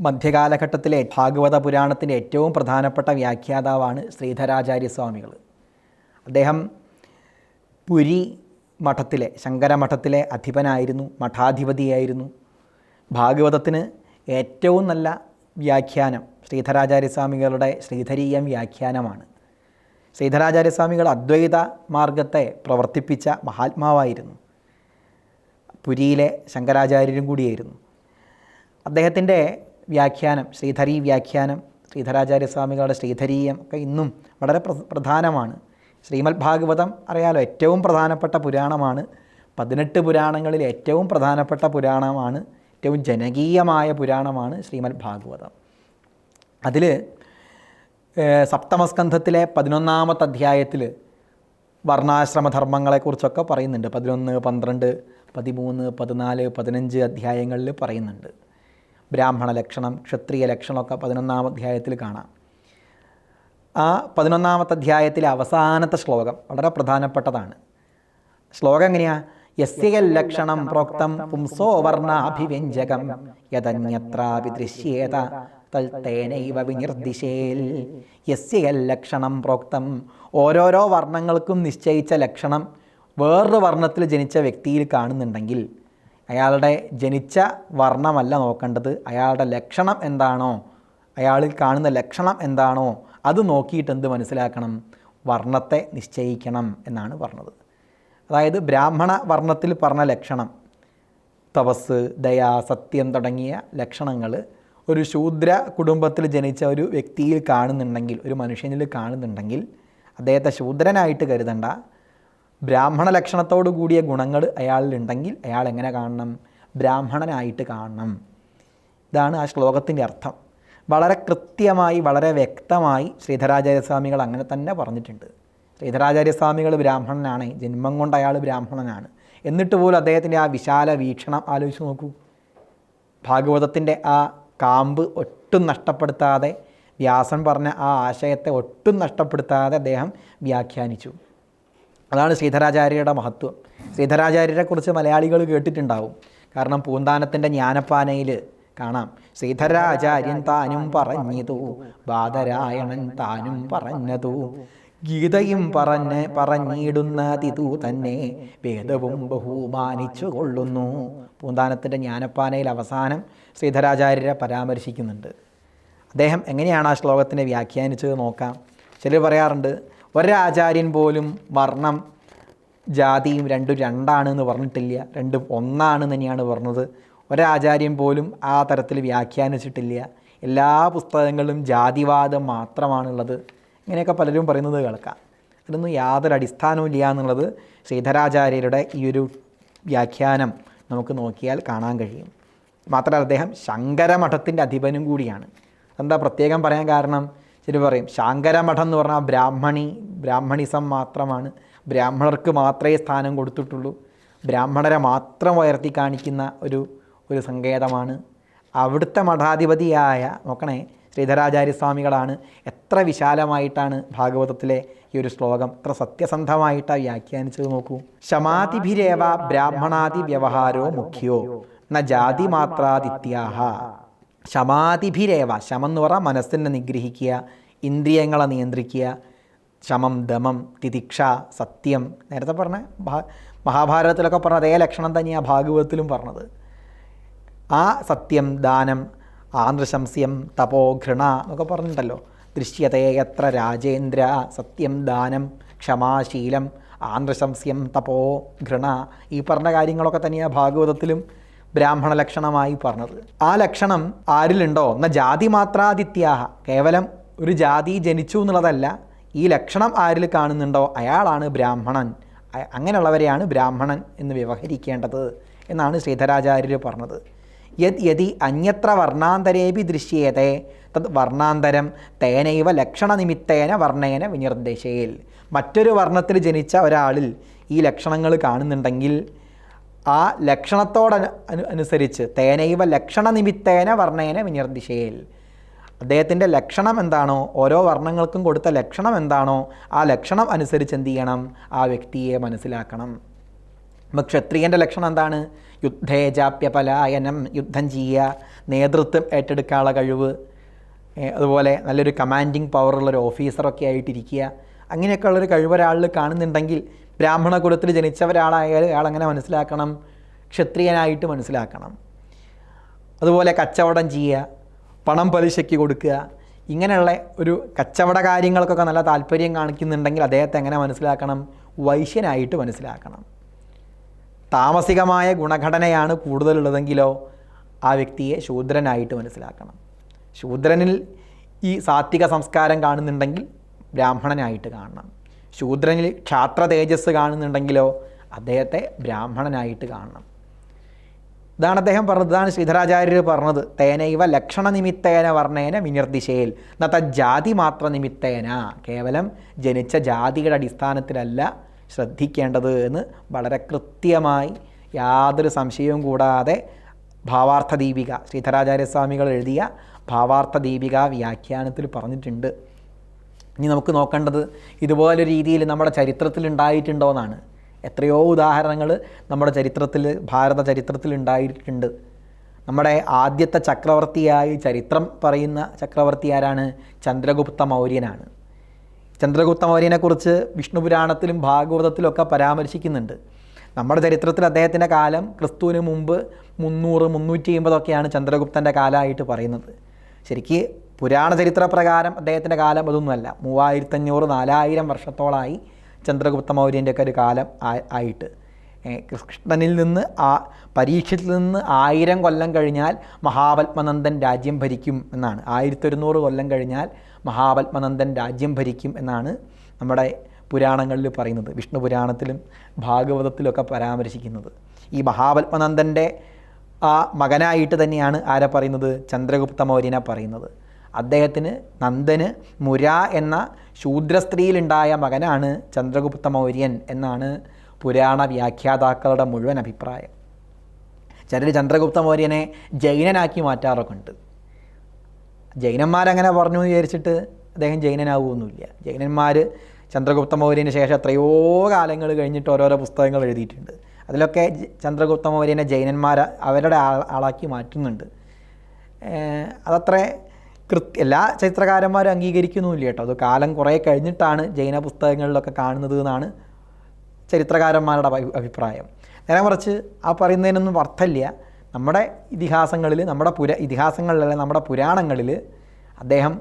മധ്യകാലഘട്ടത്തിലെ ഭാഗവത പുരാണത്തിന്റെ ഏറ്റവും പ്രധാനപ്പെട്ട വ്യാഖ്യാതാവാണ് ശ്രീധരാചാര്യസ്വാമികൾ. അദ്ദേഹം പുരി മഠത്തിലെ ശങ്കരമഠത്തിലെ അധിപനായിരുന്നു മഠാധിപതിയായിരുന്നു. ഭാഗവതത്തിന് ഏറ്റവും നല്ല വ്യാഖ്യാനം ശ്രീധരാചാര്യസ്വാമികളുടെ ശ്രീധരീയം വ്യാഖ്യാനമാണ്. ശ്രീധരാചാര്യസ്വാമികൾ അദ്വൈത മാർഗത്തെ പ്രവർത്തിപ്പിച്ച മഹാത്മാവായിരുന്നു. പുരിയിലെ ശങ്കരാചാര്യരും കൂടിയായിരുന്നു. അദ്ദേഹത്തിന്റെ വ്യാഖ്യാനം ശ്രീധരി വ്യാഖ്യാനം ശ്രീധരാചാര്യസ്വാമികളുടെ ശ്രീധരീയം ഒക്കെ ഇന്നും വളരെ പ്ര- പ്രധാനമാണ്. ശ്രീമദ് ഭാഗവതം അറിയാലോ ഏറ്റവും പ്രധാനപ്പെട്ട പുരാണമാണ്. പതിനെട്ട് പുരാണങ്ങളിൽ ഏറ്റവും പ്രധാനപ്പെട്ട പുരാണമാണ്. ഏറ്റവും ജനകീയമായ പുരാണമാണ് ശ്രീമദ് ഭാഗവതം. അതിൽ സപ്തമസ്കന്ധത്തിലെ പതിനൊന്നാമത്തെ അധ്യായത്തിൽ വർണാശ്രമധർമ്മങ്ങളെക്കുറിച്ചൊക്കെ പറയുന്നുണ്ട്. പതിനൊന്ന് പന്ത്രണ്ട് പതിമൂന്ന് പതിനാല് പതിനഞ്ച് അധ്യായങ്ങളിൽ പറയുന്നുണ്ട്. ബ്രാഹ്മണ ലക്ഷണം ക്ഷത്രിയ ലക്ഷണമൊക്കെ പതിനൊന്നാം അധ്യായത്തിൽ കാണാം. ആ പതിനൊന്നാമത്തെ അധ്യായത്തിലെ അവസാനത്തെ ശ്ലോകം വളരെ പ്രധാനപ്പെട്ടതാണ്. ശ്ലോകം എങ്ങനെയാ? യസ്യ ലക്ഷണം പ്രോക്തം പുംസോ വർണാഭിവ്യഞ്ജകം യതന്യത്രാപി ദൃശ്യേത തൽ തേനൈവ വിനിർദിശേൽ. യസ്യ ലക്ഷണം പ്രോക്തം ഓരോരോ വർണങ്ങൾക്കും നിശ്ചയിച്ച ലക്ഷണം വേറൊരു വർണത്തിൽ ജനിച്ച വ്യക്തിയിൽ കാണുന്നുണ്ടെങ്കിൽ അയാളുടെ ജനിച്ച വർണമല്ല നോക്കേണ്ടത്. അയാളുടെ ലക്ഷണം എന്താണോ? അയാളിൽ കാണുന്ന ലക്ഷണം എന്താണോ? അത് നോക്കിയിട്ട് എന്ത് മനസ്സിലാക്കണം? വർണത്തെ നിശ്ചയിക്കണം എന്നാണ് പറഞ്ഞത്. അതായത് ബ്രാഹ്മണ വർണത്തിൽ പറഞ്ഞ ലക്ഷണം തപസ് ദയ സത്യം തുടങ്ങിയ ലക്ഷണങ്ങൾ ഒരു ശൂദ്ര കുടുംബത്തിൽ ജനിച്ച ഒരു വ്യക്തിയിൽ കാണുന്നുണ്ടെങ്കിൽ ഒരു മനുഷ്യനിൽ കാണുന്നുണ്ടെങ്കിൽ അദ്ദേഹത്തെ ശൂദ്രനായിട്ട് കരുതണ്ട. ബ്രാഹ്മണ ലക്ഷണത്തോടു കൂടിയ ഗുണങ്ങൾ അയാളിലുണ്ടെങ്കിൽ അയാൾ എങ്ങനെ കാണണം? ബ്രാഹ്മണനായിട്ട് കാണണം. ഇതാണ് ആ ശ്ലോകത്തിന്റെ അർത്ഥം. വളരെ കൃത്യമായി വളരെ വ്യക്തമായി ശ്രീധരാചാര്യസ്വാമികൾ അങ്ങനെ തന്നെ പറഞ്ഞിട്ടുണ്ട്. ശ്രീധരാചാര്യസ്വാമികൾ ബ്രാഹ്മണനാണ് ജന്മം കൊണ്ട് അയാൾ ബ്രാഹ്മണനാണ്. എന്നിട്ട് പോലും അദ്ദേഹത്തിന്റെ ആ വിശാല വീക്ഷണം ആലോചിച്ച് നോക്കൂ. ഭാഗവതത്തിന്റെ ആ കാമ്പ് ഒട്ടും നഷ്ടപ്പെടുത്താതെ വ്യാസൻ പറഞ്ഞ ആ ആശയത്തെ ഒട്ടും നഷ്ടപ്പെടുത്താതെ അദ്ദേഹം വ്യാഖ്യാനിച്ചു. അതാണ് ശ്രീധരാചാര്യരുടെ മഹത്വം. ശ്രീധരാചാര്യരെക്കുറിച്ച് മലയാളികൾ കേട്ടിട്ടുണ്ടാവും. കാരണം പൂന്താനത്തിന്റെ ജ്ഞാനപ്പാനയിൽ കാണാം. ശ്രീധരാചാര്യൻ താനും പറഞ്ഞതു ബാധരായണൻ താനും പറഞ്ഞതു. ഗീതയും പറഞ്ഞ് പറഞ്ഞിടുന്ന തിതു തന്നെ വേദവും ബഹുമാനിച്ചു കൊള്ളുന്നു. പൂന്താനത്തിന്റെ ജ്ഞാനപ്പാനയിൽ അവസാനം ശ്രീധരാചാര്യരെ പരാമർശിക്കുന്നുണ്ട്. അദ്ദേഹം എങ്ങനെയാണ് ആ ശ്ലോകത്തിനെ വ്യാഖ്യാനിച്ചത് നോക്കാം. ചിലർ പറയാറുണ്ട് ഒരാചാര്യൻ പോലും വർണം ജാതിയും രണ്ടും രണ്ടാണെന്ന് പറഞ്ഞിട്ടില്ല രണ്ടും ഒന്നാണ് തന്നെയാണ് പറഞ്ഞത്. ഒരാചാര്യൻ പോലും ആ തരത്തിൽ വ്യാഖ്യാനിച്ചിട്ടില്ല. എല്ലാ പുസ്തകങ്ങളിലും ജാതിവാദം മാത്രമാണുള്ളത്. ഇങ്ങനെയൊക്കെ പലരും പറയുന്നത് കേൾക്കാം. അതിനൊന്നും യാതൊരു അടിസ്ഥാനവും ഇല്ല എന്നുള്ളത് ശ്രീധരാചാര്യരുടെ ഈ ഒരു വ്യാഖ്യാനം നമുക്ക് നോക്കിയാൽ കാണാൻ കഴിയും. മാത്രമല്ല അദ്ദേഹം ശങ്കരമഠത്തിന്റെ അധിപനും കൂടിയാണ്. എന്താ പ്രത്യേകം പറയാൻ കാരണം? ശരി പറയും. ശാങ്കരമഠം എന്ന് പറഞ്ഞാൽ ബ്രാഹ്മണി ബ്രാഹ്മണിസം മാത്രമാണ്. ബ്രാഹ്മണർക്ക് മാത്രമേ സ്ഥാനം കൊടുത്തിട്ടുള്ളൂ. ബ്രാഹ്മണരെ മാത്രം ഉയർത്തി കാണിക്കുന്ന ഒരു ഒരു സങ്കേതമാണ്. അവിടുത്തെ മഠാധിപതിയായ നോക്കണേ ശ്രീധരാചാര്യസ്വാമികളാണ് എത്ര വിശാലമായിട്ടാണ് ഭാഗവതത്തിലെ ഈ ഒരു ശ്ലോകം എത്ര സത്യസന്ധമായിട്ടാണ് വ്യാഖ്യാനിച്ചത് നോക്കൂ. ശമാതിഭിരേവ ബ്രാഹ്മണാദി വ്യവഹാരോ മുഖ്യോ ന ജാതി മാത്രാദിത്യാഹ. ശമാതിഭിരേവ ശമെന്ന് പറ മനസ്സിനെ നിഗ്രഹിക്കുക ഇന്ദ്രിയങ്ങളെ നിയന്ത്രിക്കുക ശമം ദമം തിതിക്ഷ സത്യം. നേരത്തെ പറഞ്ഞ മഹാഭാരതത്തിലൊക്കെ പറഞ്ഞ അതേ ലക്ഷണം തന്നെയാണ് ഭാഗവതത്തിലും പറഞ്ഞത്. ആ സത്യം ദാനം ആന്ത്രശംസ്യം തപോ ഘൃണ എന്നൊക്കെ പറഞ്ഞിട്ടുണ്ടല്ലോ. ദൃശ്യതേ എത്ര രാജേന്ദ്ര സത്യം ദാനം ക്ഷമാശീലം ആന്ത്രശംസ്യം തപോ ഘൃണ ഈ പറഞ്ഞ കാര്യങ്ങളൊക്കെ തന്നെയാണ് ഭാഗവതത്തിലും ബ്രാഹ്മണ ലക്ഷണമായി പറഞ്ഞത്. ആ ലക്ഷണം ആരിലുണ്ടോ? എന്ന ജാതി മാത്രാതിഥ്യാഹ കേവലം ഒരു ജാതി ജനിച്ചു എന്നുള്ളതല്ല ഈ ലക്ഷണം ആരിൽ കാണുന്നുണ്ടോ അയാളാണ് ബ്രാഹ്മണൻ. അങ്ങനെയുള്ളവരെയാണ് ബ്രാഹ്മണൻ എന്ന് വ്യവഹരിക്കേണ്ടത് എന്നാണ് ശ്രീധരാചാര്യർ പറഞ്ഞത്. യത് യതി അന്യത്ര വർണാന്തരേപി ദൃശ്യേതേ തത് വർണാന്തരം തേനൈവ ലക്ഷണനിമിത്തേന വർണേന വിനിർദ്ദേശയിൽ മറ്റൊരു വർണത്തിൽ ജനിച്ച ഒരാളിൽ ഈ ലക്ഷണങ്ങൾ കാണുന്നുണ്ടെങ്കിൽ ആ ലക്ഷണത്തോട് അനു അനുസരിച്ച് തേനൈവ ലക്ഷണനിമിത്തേന വർണേന വിനിർദ്ദിശയിൽ അദ്ദേഹത്തിന്റെ ലക്ഷണം എന്താണോ ഓരോ വർണങ്ങൾക്കും കൊടുത്ത ലക്ഷണം എന്താണോ ആ ലക്ഷണം അനുസരിച്ച് എന്ത് ചെയ്യണം ആ വ്യക്തിയെ മനസ്സിലാക്കണം. അപ്പം ക്ഷത്രിയന്റെ ലക്ഷണം എന്താണ്? യുദ്ധേജാപ്യപലായനം യുദ്ധം ചെയ്യുക നേതൃത്വം ഏറ്റെടുക്കാനുള്ള കഴിവ് അതുപോലെ നല്ലൊരു കമാൻഡിങ് പവറുള്ളൊരു ഓഫീസറൊക്കെ ആയിട്ടിരിക്കുക. അങ്ങനെയൊക്കെ ഉള്ളൊരു കഴിവ് ഒരാളിൽ കാണുന്നുണ്ടെങ്കിൽ ബ്രാഹ്മണ കുലത്തിൽ ജനിച്ച ഒരാളായാൽ അയാൾ മനസ്സിലാക്കണം? ക്ഷത്രിയനായിട്ട് മനസ്സിലാക്കണം. അതുപോലെ കച്ചവടം ചെയ്യുക പണം പലിശയ്ക്ക് കൊടുക്കുക. ഇങ്ങനെയുള്ള ഒരു കച്ചവട കാര്യങ്ങൾക്കൊക്കെ നല്ല താല്പര്യം കാണിക്കുന്നുണ്ടെങ്കിൽ അദ്ദേഹത്തെ എങ്ങനെ മനസ്സിലാക്കണം? വൈശ്യനായിട്ട് മനസ്സിലാക്കണം. താമസികമായ ഗുണഘടനയാണ് കൂടുതലുള്ളതെങ്കിലോ ആ വ്യക്തിയെ ശൂദ്രനായിട്ട് മനസ്സിലാക്കണം. ശൂദ്രനിൽ ഈ സാത്വിക സംസ്കാരം കാണുന്നുണ്ടെങ്കിൽ ബ്രാഹ്മണനായിട്ട് കാണണം. ശൂദ്രനിൽ ക്ഷാത്ര തേജസ് കാണുന്നുണ്ടെങ്കിലോ അദ്ദേഹത്തെ ബ്രാഹ്മണനായിട്ട് കാണണം. ഇതാണ് അദ്ദേഹം പറഞ്ഞത് ഇതാണ് ശ്രീധരാചാര്യർ പറഞ്ഞത്. തേനൈവ ലക്ഷണ നിമിത്തേന വർണേന വിനിർദ്ദിശയിൽ നത്ത ജാതി മാത്ര നിമിത്തേന കേവലം ജനിച്ച ജാതിയുടെ അടിസ്ഥാനത്തിലല്ല ശ്രദ്ധിക്കേണ്ടത് എന്ന് വളരെ കൃത്യമായി യാതൊരു സംശയവും കൂടാതെ ഭാവാർത്ഥ ദീപിക ശ്രീധരാചാര്യസ്വാമികൾ എഴുതിയ ഭാവാർത്ഥ ദീപിക വ്യാഖ്യാനത്തിൽ പറഞ്ഞിട്ടുണ്ട്. ഇനി നമുക്ക് നോക്കേണ്ടത് ഇതുപോലെ രീതിയിൽ നമ്മുടെ ചരിത്രത്തിൽ ഉണ്ടായിട്ടുണ്ടോ എന്നാണ് എത്രയോ ഉദാഹരണങ്ങൾ നമ്മുടെ ചരിത്രത്തിൽ ഭാരത ചരിത്രത്തിൽ ഉണ്ടായിട്ടുണ്ട്. നമ്മുടെ ആദ്യത്തെ ചക്രവർത്തിയായി ചരിത്രം പറയുന്ന ചക്രവർത്തി ആരാണ്? ചന്ദ്രഗുപ്ത മൗര്യനാണ്. ചന്ദ്രഗുപ്ത മൗര്യനെക്കുറിച്ച് വിഷ്ണു പുരാണത്തിലും ഭാഗവതത്തിലൊക്കെ പരാമർശിക്കുന്നുണ്ട്. നമ്മുടെ ചരിത്രത്തിൽ അദ്ദേഹത്തിന്റെ കാലം ക്രിസ്തുവിന് മുമ്പ് മുന്നൂറ് മുന്നൂറ്റി അമ്പതൊക്കെയാണ് ചന്ദ്രഗുപ്തന്റെ കാലമായിട്ട് പറയുന്നത്. ശരിക്ക് പുരാണ ചരിത്ര പ്രകാരം അദ്ദേഹത്തിന്റെ കാലം അതൊന്നുമല്ല. മൂവായിരത്തഞ്ഞൂറ് നാലായിരം വർഷത്തോളമായി ചന്ദ്രഗുപ്ത മൗര്യന്റെയൊക്കെ ഒരു കാലം ആയിട്ട്. കൃഷ്ണനിൽ നിന്ന് ആ പരീക്ഷത്തിൽ നിന്ന് ആയിരം കൊല്ലം കഴിഞ്ഞാൽ മഹാപത്മനന്ദൻ രാജ്യം ഭരിക്കും എന്നാണ്. ആയിരത്തി ഒരുന്നൂറ് കൊല്ലം കഴിഞ്ഞാൽ മഹാപത്മനന്ദൻ രാജ്യം ഭരിക്കും എന്നാണ് നമ്മുടെ പുരാണങ്ങളിൽ പറയുന്നത്. വിഷ്ണു പുരാണത്തിലും ഭാഗവതത്തിലൊക്കെ പരാമർശിക്കുന്നത്. ഈ മഹാപത്മനന്ദന്റെ ആ മകനായിട്ട് തന്നെയാണ് ആരെ പറയുന്നത്? ചന്ദ്രഗുപ്ത മൗര്യനെ പറയുന്നത്. അദ്ദേഹത്തിന് നന്ദന് മുര എന്ന ശൂദ്രസ്ത്രീയിലുണ്ടായ മകനാണ് ചന്ദ്രഗുപ്ത മൗര്യൻ എന്നാണ് പുരാണ വ്യാഖ്യാതാക്കളുടെ മുഴുവൻ അഭിപ്രായം. ചിലർ ചന്ദ്രഗുപ്ത മൗര്യനെ ജൈനനാക്കി മാറ്റാറൊക്കെ ഉണ്ട് ജൈനന്മാരങ്ങനെ പറഞ്ഞു വിചാരിച്ചിട്ട് അദ്ദേഹം ജൈനനാവുമൊന്നുമില്ല ജൈനന്മാർ ചന്ദ്രഗുപ്ത മൗര്യന് ശേഷം എത്രയോ കാലങ്ങൾ കഴിഞ്ഞിട്ട് ഓരോരോ പുസ്തകങ്ങൾ എഴുതിയിട്ടുണ്ട്. അതിലൊക്കെ ചന്ദ്രഗുപ്ത മൗര്യനെ ജൈനന്മാർ അവരുടെ ആളാക്കി മാറ്റുന്നുണ്ട്. അതത്ര കൃത്യ എല്ലാ ചരിത്രകാരന്മാരും അംഗീകരിക്കുന്നുമില്ല കേട്ടോ. അത് കാലം കുറേ കഴിഞ്ഞിട്ടാണ് ജൈന പുസ്തകങ്ങളിലൊക്കെ കാണുന്നത് എന്നാണ് ചരിത്രകാരന്മാരുടെ അഭിപ്രായം. നേരെ മറിച്ച് ആ പറയുന്നതിനൊന്നും അർത്ഥമില്ല. നമ്മുടെ ഇതിഹാസങ്ങളിൽ നമ്മുടെ പുര ഇതിഹാസങ്ങളിലല്ല നമ്മുടെ പുരാണങ്ങളിൽ അദ്ദേഹം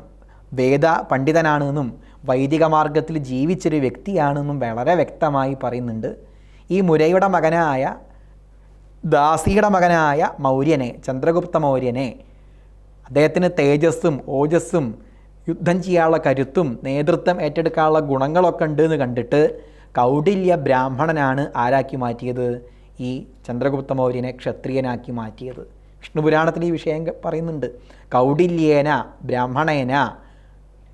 വേദ പണ്ഡിതനാണെന്നും വൈദിക മാർഗത്തിൽ ജീവിച്ചൊരു വ്യക്തിയാണെന്നും വളരെ വ്യക്തമായി പറയുന്നുണ്ട്. ഈ മുരയുടെ മകനായ ദാസിയുടെ മകനായ മൗര്യനെ ചന്ദ്രഗുപ്ത മൗര്യനെ അദ്ദേഹത്തിന് തേജസ്സും ഓജസ്സും യുദ്ധം ചെയ്യാനുള്ള കരുത്തും നേതൃത്വം ഏറ്റെടുക്കാനുള്ള ഗുണങ്ങളൊക്കെ ഉണ്ട് എന്ന് കണ്ടിട്ട് കൗടില്യ ബ്രാഹ്മണനാണ് ആരാക്കി മാറ്റിയത്? ഈ ചന്ദ്രഗുപ്ത മൗര്യനെ ക്ഷത്രിയനാക്കി മാറ്റിയത്. വിഷ്ണുപുരാണത്തിൽ ഈ വിഷയം പറയുന്നുണ്ട്. കൗടില്യേന ബ്രാഹ്മണേന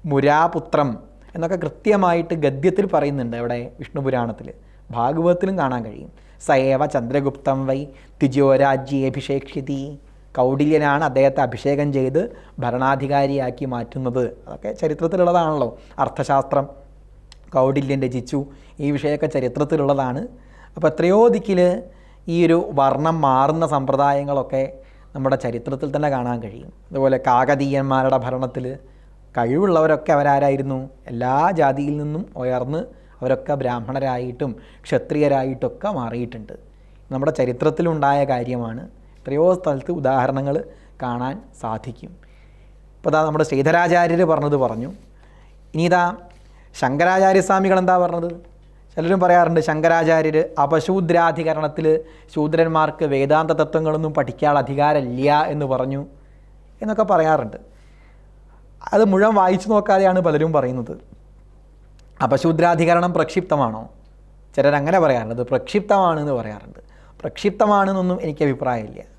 മുരാപുത്രം എന്നൊക്കെ കൃത്യമായിട്ട് ഗദ്യത്തിൽ പറയുന്നുണ്ട് അവിടെ വിഷ്ണുപുരാണത്തിൽ. ഭാഗവതത്തിലും കാണാൻ കഴിയും. സയേവ ചന്ദ്രഗുപ്തം വൈ തിജോരാജ്യേഭിഷേക്ഷ്യതി കൗടില്യനാണ് അദ്ദേഹത്തെ അഭിഷേകം ചെയ്ത് ഭരണാധികാരിയാക്കി മാറ്റുന്നത്. അതൊക്കെ ചരിത്രത്തിലുള്ളതാണല്ലോ. അർത്ഥശാസ്ത്രം കൗടില്യൻ രചിച്ചു. ഈ വിഷയമൊക്കെ ചരിത്രത്തിലുള്ളതാണ്. അപ്പോൾ എത്രയോ ദിക്കിൽ ഈ ഒരു വർണം മാറുന്ന സമ്പ്രദായങ്ങളൊക്കെ നമ്മുടെ ചരിത്രത്തിൽ തന്നെ കാണാൻ കഴിയും. അതുപോലെ കാകതീയന്മാരുടെ ഭരണത്തിൽ കഴിവുള്ളവരൊക്കെ അവരാരായിരുന്നു? എല്ലാ ജാതിയിൽ നിന്നും ഉയർന്ന് അവരൊക്കെ ബ്രാഹ്മണരായിട്ടും ക്ഷത്രിയരായിട്ടൊക്കെ മാറിയിട്ടുണ്ട്. നമ്മുടെ ചരിത്രത്തിലുണ്ടായ കാര്യമാണ് എത്രയോ സ്ഥലത്ത് ഉദാഹരണങ്ങൾ കാണാൻ സാധിക്കും. ഇപ്പോൾ ഇതാ നമ്മുടെ ശ്രീധരാചാര്യർ പറഞ്ഞത് പറഞ്ഞു. ഇനി ഇതാ ശങ്കരാചാര്യസ്വാമികൾ എന്താ പറഞ്ഞത്? ചിലരും പറയാറുണ്ട് ശങ്കരാചാര്യർ അപശൂദ്രാധികരണത്തിൽ ശൂദ്രന്മാർക്ക് വേദാന്ത തത്വങ്ങളൊന്നും പഠിക്കാനുള്ള അധികാരമില്ല എന്ന് പറഞ്ഞു എന്നൊക്കെ പറയാറുണ്ട്. അത് മുഴുവൻ വായിച്ചു നോക്കാതെയാണ് പലരും പറയുന്നത്. അപശൂദ്രാധികരണം പ്രക്ഷിപ്തമാണോ? ചിലരങ്ങനെ പറയാറുണ്ട്. പ്രക്ഷിപ്തമാണെന്ന് പറയാറുണ്ട്. പ്രക്ഷിപ്തമാണെന്നൊന്നും എനിക്ക് അഭിപ്രായമില്ല.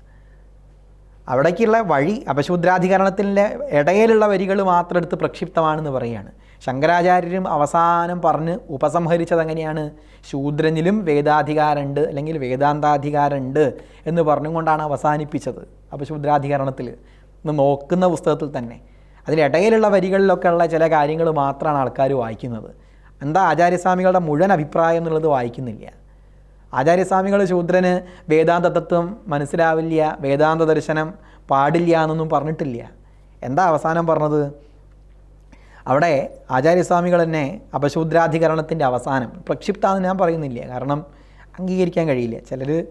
അവിടേക്കുള്ള വഴി അപശൂദ്രാധികരണത്തിന്റെ ഇടയിലുള്ള വരികൾ മാത്രം എടുത്ത് പ്രക്ഷിപ്തമാണെന്ന് പറയുകയാണ്. ശങ്കരാചാര്യരും അവസാനം പറഞ്ഞ് ഉപസംഹരിച്ചത് എങ്ങനെയാണ് ശൂദ്രനിലും വേദാധികാരമുണ്ട് അല്ലെങ്കിൽ വേദാന്താധികാരമുണ്ട് എന്ന് പറഞ്ഞുകൊണ്ടാണ് അവസാനിപ്പിച്ചത് അപശൂദ്രാധികരണത്തിൽ ഇന്ന് നോക്കുന്ന പുസ്തകത്തിൽ തന്നെ. അതിലിടയിലുള്ള വരികളിലൊക്കെ ഉള്ള ചില കാര്യങ്ങൾ മാത്രമാണ് ആൾക്കാർ വായിക്കുന്നത്. എന്താ ആചാര്യസ്വാമികളുടെ മുഴുവൻ അഭിപ്രായം എന്നുള്ളത് വായിക്കുന്നില്ല. ആചാര്യസ്വാമികൾ ശൂദ്രന് വേദാന്ത തത്വം മനസ്സിലാവില്ല വേദാന്ത ദർശനം പാടില്ല എന്നൊന്നും പറഞ്ഞിട്ടില്ല. എന്താ അവസാനം പറഞ്ഞത്? അവിടെ ആചാര്യസ്വാമികൾ തന്നെ അപശൂദ്രാധികരണത്തിന്റെ അവസാനം പ്രക്ഷിപ്താന്ന് ഞാൻ പറയുന്നില്ല കാരണം അംഗീകരിക്കാൻ കഴിയില്ല. ചിലർ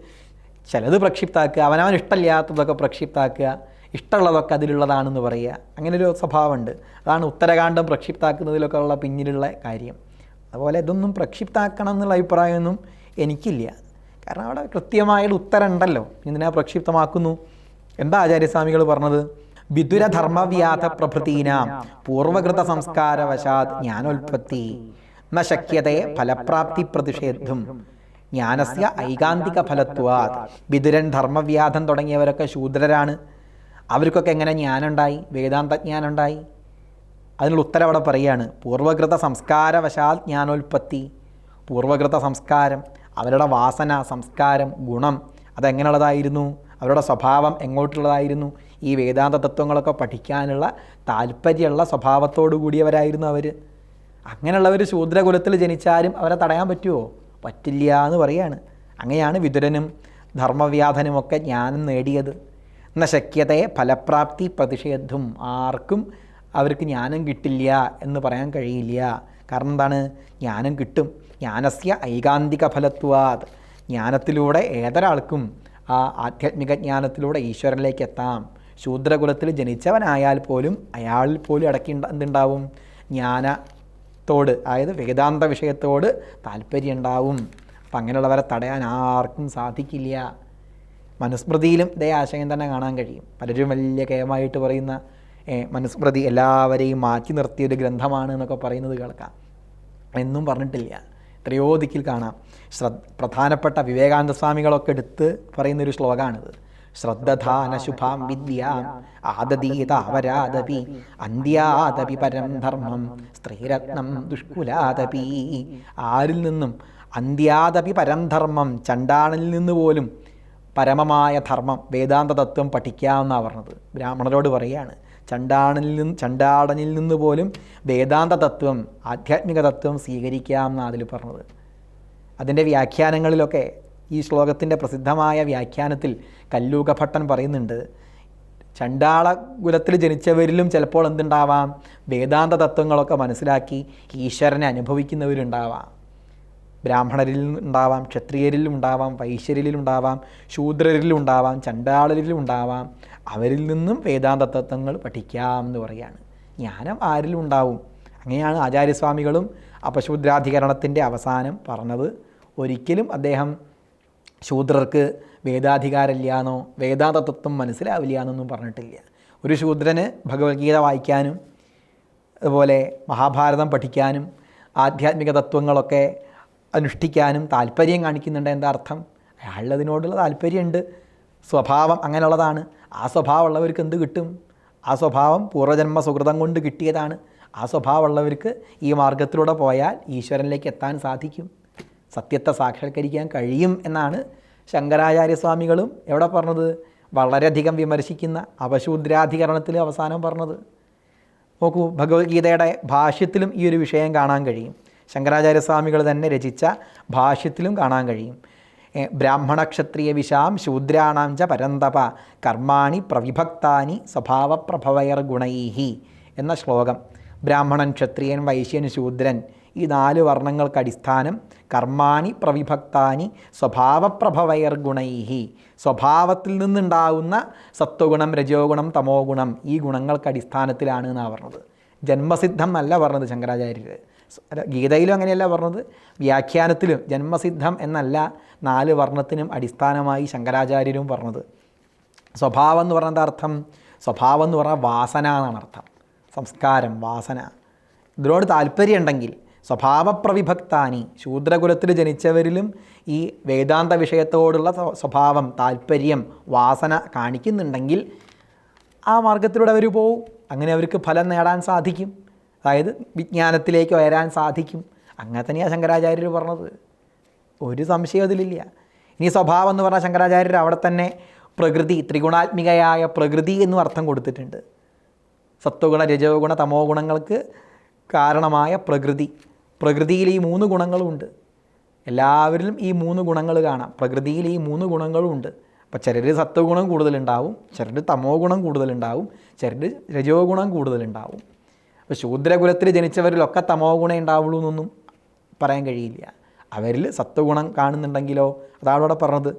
ചിലത് പ്രക്ഷിപ്താക്കുക അവനവൻ ഇഷ്ടമില്ലാത്തതൊക്കെ പ്രക്ഷിപ്താക്കുക ഇഷ്ടമുള്ളതൊക്കെ അതിലുള്ളതാണെന്ന് പറയുക. അങ്ങനൊരു സ്വഭാവമുണ്ട്. അതാണ് ഉത്തരകാണ്ഡം പ്രക്ഷിപ്താക്കുന്നതിലൊക്കെ ഉള്ള പിന്നിലുള്ള കാര്യം. അതുപോലെ ഇതൊന്നും പ്രക്ഷിപ്താക്കണം എന്നുള്ള അഭിപ്രായമൊന്നും എനിക്കില്ല. കാരണം അവിടെ കൃത്യമായൊരു ഉത്തരം ഉണ്ടല്ലോ എന്തിനാ പ്രക്ഷിപ്തമാക്കുന്നു. എന്താ ആചാര്യസ്വാമികൾ പറഞ്ഞത്? വിദുരധർമ്മവ്യാധ പ്രഭൃതീനാം പൂർവകൃത സംസ്കാരവശാത് ജ്ഞാനോൽപത്തി. ന ഫലപ്രാപ്തി പ്രതിഷേധം. ജ്ഞാനസ്യ ഐകാന്തിക ഫലത്വാത്. വിദുരൻ ധർമ്മവ്യാധം തുടങ്ങിയവരൊക്കെ ശൂദ്രരാണ്. അവർക്കൊക്കെ എങ്ങനെ ജ്ഞാനുണ്ടായി വേദാന്തജ്ഞാനുണ്ടായി അതിനുള്ള ഉത്തരം അവിടെ പറയുകയാണ് പൂർവകൃത സംസ്കാരവശാൽ ജ്ഞാനോൽപത്തി. പൂർവകൃത സംസ്കാരം അവരുടെ വാസന സംസ്കാരം ഗുണം അതെങ്ങനെയുള്ളതായിരുന്നു? അവരുടെ സ്വഭാവം എങ്ങോട്ടുള്ളതായിരുന്നു? ഈ വേദാന്ത തത്വങ്ങളൊക്കെ പഠിക്കാനുള്ള താല്പര്യമുള്ള സ്വഭാവത്തോടു കൂടിയവരായിരുന്നു അവർ അങ്ങനെയുള്ളവർ ശൂദ്രകുലത്തിൽ ജനിച്ചാലും അവരെ തടയാൻ പറ്റുമോ പറ്റില്ല എന്ന് പറയാണ്. അങ്ങനെയാണ് വിതുരനും ധർമ്മവ്യാധനുമൊക്കെ ജ്ഞാനം നേടിയത്. എന്ന ശക്യതയെ ഫലപ്രാപ്തി പ്രതിഷേധം. ആർക്കും അവർക്ക് ജ്ഞാനം കിട്ടില്ല എന്ന് പറയാൻ കഴിയില്ല. കാരണം എന്താണ്? ജ്ഞാനം കിട്ടും. ജ്ഞാനസ്യ ഐകാന്തിക ഫലത്വാത് ജ്ഞാനത്തിലൂടെ ഏതൊരാൾക്കും ആ ആധ്യാത്മിക ജ്ഞാനത്തിലൂടെ ഈശ്വരനിലേക്ക് എത്താം ശൂദ്രകുലത്തിൽ ജനിച്ചവനായാൽ പോലും അയാളിൽ പോലും ഇടയ്ക്ക് എന്തുണ്ടാവും? ജ്ഞാനത്തോട് അതായത് വേദാന്ത വിഷയത്തോട് താല്പര്യം ഉണ്ടാവും അപ്പം അങ്ങനെയുള്ളവരെ തടയാൻ ആർക്കും സാധിക്കില്ല. മനുസ്മൃതിയിലും ഇതേ ആശയം തന്നെ കാണാൻ കഴിയും. പലരും വലിയ കേമായിട്ട് പറയുന്ന മനുസ്മൃതി എല്ലാവരെയും മാറ്റി നിർത്തിയൊരു ഗ്രന്ഥമാണ് എന്നൊക്കെ പറയുന്നത് കേൾക്കാം. എന്നും പറഞ്ഞിട്ടില്ല. എത്രയോ ദിക്കിൽ കാണാം. ശ്രദ്ധ പ്രധാനപ്പെട്ട വിവേകാനന്ദ സ്വാമികളൊക്കെ എടുത്ത് പറയുന്നൊരു ശ്ലോകമാണിത് ശ്രദ്ധധാന ശുഭാം വിദ്യ ആദതീതാവരാദപി അന്ത്യാദപി പരം ധർമ്മം സ്ത്രീരത്നം ദുഷ്കുലാദപി ആരിൽ നിന്നും അന്ത്യാദപി പരം ധർമ്മം ചണ്ടാണിൽ നിന്ന് പോലും പരമമായ ധർമ്മം വേദാന്ത തത്വം പഠിക്കാമെന്നാണ് പറഞ്ഞത്. ബ്രാഹ്മണരോട് പറയുകയാണ് ചണ്ടാണിൽ നിന്ന് ചണ്ടാടനിൽ നിന്ന് പോലും വേദാന്ത തത്വം ആധ്യാത്മിക തത്വം സ്വീകരിക്കാം എന്നാണ് അതിൽ പറഞ്ഞത്. അതിന്റെ വ്യാഖ്യാനങ്ങളിലൊക്കെ ഈ ശ്ലോകത്തിന്റെ പ്രസിദ്ധമായ വ്യാഖ്യാനത്തിൽ കല്ലൂകഭട്ടൻ പറയുന്നുണ്ട് ചണ്ടാള കുലത്തിൽ ജനിച്ചവരിലും ചിലപ്പോൾ എന്തുണ്ടാവാം? വേദാന്ത തത്വങ്ങളൊക്കെ മനസ്സിലാക്കി ഈശ്വരനെ അനുഭവിക്കുന്നവരുണ്ടാവാം. ബ്രാഹ്മണരിൽ ഉണ്ടാവാം ക്ഷത്രിയരിലും ഉണ്ടാവാം വൈശ്യരിലും ഉണ്ടാവാം ശൂദ്രരിലും ഉണ്ടാവാം ചണ്ടാളരിലും ഉണ്ടാവാം അവരിൽ നിന്നും വേദാന്ത തത്വങ്ങൾ പഠിക്കാം എന്ന് പറയുകയാണ്. ജ്ഞാനം ആരിലും ഉണ്ടാവും? അങ്ങനെയാണ് ആചാര്യസ്വാമികളും അപശൂദ്രാധികരണത്തിന്റെ അവസാനം പറഞ്ഞത്. ഒരിക്കലും അദ്ദേഹം ശൂദ്രർക്ക് വേദാധികാരമില്ലാന്നോ തത്വം മനസ്സിലാവില്ല എന്നൊന്നും പറഞ്ഞിട്ടില്ല. ഒരു ശൂദ്രന് ഭഗവത്ഗീത വായിക്കാനും അതുപോലെ മഹാഭാരതം പഠിക്കാനും ആധ്യാത്മിക തത്വങ്ങളൊക്കെ അനുഷ്ഠിക്കാനും താല്പര്യം കാണിക്കുന്നുണ്ട് എന്താ അർത്ഥം? അയാളതിനോടുള്ള താല്പര്യമുണ്ട്. സ്വഭാവം അങ്ങനെയുള്ളതാണ്. ആ സ്വഭാവമുള്ളവർക്ക് എന്ത് കിട്ടും? ആ സ്വഭാവം പൂർവജന്മ സുഹൃതം കൊണ്ട് കിട്ടിയതാണ്. ആ സ്വഭാവമുള്ളവർക്ക് ഈ മാർഗത്തിലൂടെ പോയാൽ ഈശ്വരനിലേക്ക് എത്താൻ സാധിക്കും. സത്യത്തെ സാക്ഷാത്കരിക്കാൻ കഴിയും എന്നാണ് ശങ്കരാചാര്യസ്വാമികളും എവിടെ പറഞ്ഞത്? വളരെയധികം വിമർശിക്കുന്ന അവശൂദ്രാധികരണത്തിൽ അവസാനം പറഞ്ഞത്. നോക്കൂ ഭഗവത്ഗീതയുടെ ഭാഷ്യത്തിലും ഈ ഒരു വിഷയം കാണാൻ കഴിയും. ശങ്കരാചാര്യസ്വാമികൾ തന്നെ രചിച്ച ഭാഷ്യത്തിലും കാണാൻ കഴിയും. ഏ, ബ്രാഹ്മണ ക്ഷത്രിയ വിശാം ശൂദ്രാണാം ച പരന്തപ കർമാണി പ്രവിഭക്താനി സ്വഭാവപ്രഭവയർ ഗുണൈഹി എന്ന ശ്ലോകം. ബ്രാഹ്മണൻ ക്ഷത്രിയൻ വൈശ്യൻ ശൂദ്രൻ ഈ നാല് വർണങ്ങൾക്ക് അടിസ്ഥാനം കർമാണി പ്രവിഭക്താനി സ്വഭാവപ്രഭവയർ ഗുണൈഹി. സ്വഭാവത്തിൽ നിന്നുണ്ടാകുന്ന സത്വഗുണം രജോ ഗുണം തമോ ഗുണം ഈ ഗുണങ്ങൾക്ക് അടിസ്ഥാനത്തിലാണ് എന്നാണ് പറഞ്ഞത്. ജന്മസിദ്ധം അല്ല പറഞ്ഞത് ശങ്കരാചാര്യർ ഗീതയിലും അങ്ങനെയല്ല പറഞ്ഞത്. വ്യാഖ്യാനത്തിലും ജന്മസിദ്ധം എന്നല്ല നാല് വർണത്തിനും അടിസ്ഥാനമായി ശങ്കരാചാര്യരും പറഞ്ഞത്. സ്വഭാവം എന്ന് പറഞ്ഞാൽ എന്താ അർത്ഥം? സ്വഭാവം എന്ന് പറഞ്ഞാൽ വാസന എന്നാണ് അർത്ഥം. സംസ്കാരം വാസന. ഇതിനോട് താല്പര്യമുണ്ടെങ്കിൽ സ്വഭാവപ്രവിഭക്താനി ശൂദ്രകുലത്തിൽ ജനിച്ചവരിലും ഈ വേദാന്ത വിഷയത്തോടുള്ള സ്വ- സ്വഭാവം താല്പര്യം വാസന കാണിക്കുന്നുണ്ടെങ്കിൽ ആ മാർഗത്തിലൂടെ അവർ പോവും. അങ്ങനെ അവർക്ക് ഫലം നേടാൻ സാധിക്കും. അതായത് വിജ്ഞാനത്തിലേക്ക് ഉയരാൻ സാധിക്കും. അങ്ങനെ തന്നെയാണ് ശങ്കരാചാര്യർ പറഞ്ഞത്. ഒരു സംശയം അതിലില്ല. ഇനി സ്വഭാവം എന്ന് പറഞ്ഞാൽ ശങ്കരാചാര്യർ അവിടെ തന്നെ പ്രകൃതി ത്രിഗുണാത്മികയായ പ്രകൃതി എന്നും അർത്ഥം കൊടുത്തിട്ടുണ്ട്. സത്വഗുണ രജോഗുണ തമോ ഗുണങ്ങൾക്ക് കാരണമായ പ്രകൃതി. പ്രകൃതിയിൽ ഈ മൂന്ന് ഗുണങ്ങളുമുണ്ട് എല്ലാവരിലും ഈ മൂന്ന് ഗുണങ്ങൾ കാണാം. പ്രകൃതിയിൽ ഈ മൂന്ന് ഗുണങ്ങളുമുണ്ട് അപ്പോൾ ചിലർ സത്വഗുണം കൂടുതലുണ്ടാവും ചിലർ തമോ ഗുണം കൂടുതലുണ്ടാവും ചിലർ രജോ ഗുണം കൂടുതലുണ്ടാവും. അപ്പോൾ ശൂദ്രകുലത്തിൽ ജനിച്ചവരിലൊക്കെ തമോ ഗുണം ഉണ്ടാവുള്ളൂ എന്നൊന്നും പറയാൻ കഴിയില്ല. അവരിൽ സത്വഗുണം കാണുന്നുണ്ടെങ്കിലോ? അതാണ് ഇവിടെ പറഞ്ഞത്.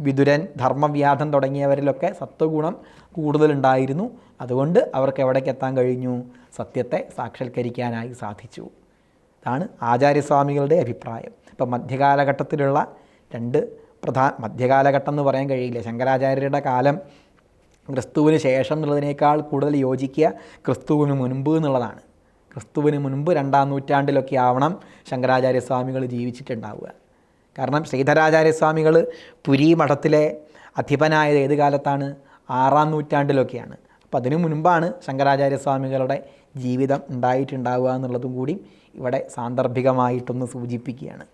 വിതുരൻ ധർമ്മവ്യാധം തുടങ്ങിയവരിലൊക്കെ സത്വഗുണം കൂടുതലുണ്ടായിരുന്നു. അതുകൊണ്ട് അവർക്ക് എവിടേക്ക് എത്താൻ കഴിഞ്ഞു? സത്യത്തെ സാക്ഷാത്കരിക്കാനായി സാധിച്ചു. ഇതാണ് ആചാര്യസ്വാമികളുടെ അഭിപ്രായം. ഇപ്പം മധ്യകാലഘട്ടത്തിലുള്ള രണ്ട് പ്രധാന മധ്യകാലഘട്ടം എന്ന് പറയാൻ കഴിയില്ല. ശങ്കരാചാര്യരുടെ കാലം ക്രിസ്തുവിന് ശേഷം എന്നുള്ളതിനേക്കാൾ കൂടുതൽ യോജിക്കുക ക്രിസ്തുവിന് മുൻപ് എന്നുള്ളതാണ്. ക്രിസ്തുവിന് മുൻപ് രണ്ടാം നൂറ്റാണ്ടിലൊക്കെ ആവണം ശങ്കരാചാര്യസ്വാമികൾ ജീവിച്ചിട്ടുണ്ടാവുക. കാരണം ശ്രീധരാചാര്യസ്വാമികൾ പുരി മഠത്തിലെ അധിപനായത് ഏത് കാലത്താണ്? ആറാം നൂറ്റാണ്ടിലൊക്കെയാണ്. അപ്പോൾ അതിനു മുൻപാണ് ശങ്കരാചാര്യസ്വാമികളുടെ ജീവിതം ഉണ്ടായിട്ടുണ്ടാവുക എന്നുള്ളതും കൂടി ഇവിടെ സാന്ദർഭികമായിട്ടൊന്ന് സൂചിപ്പിക്കുകയാണ്.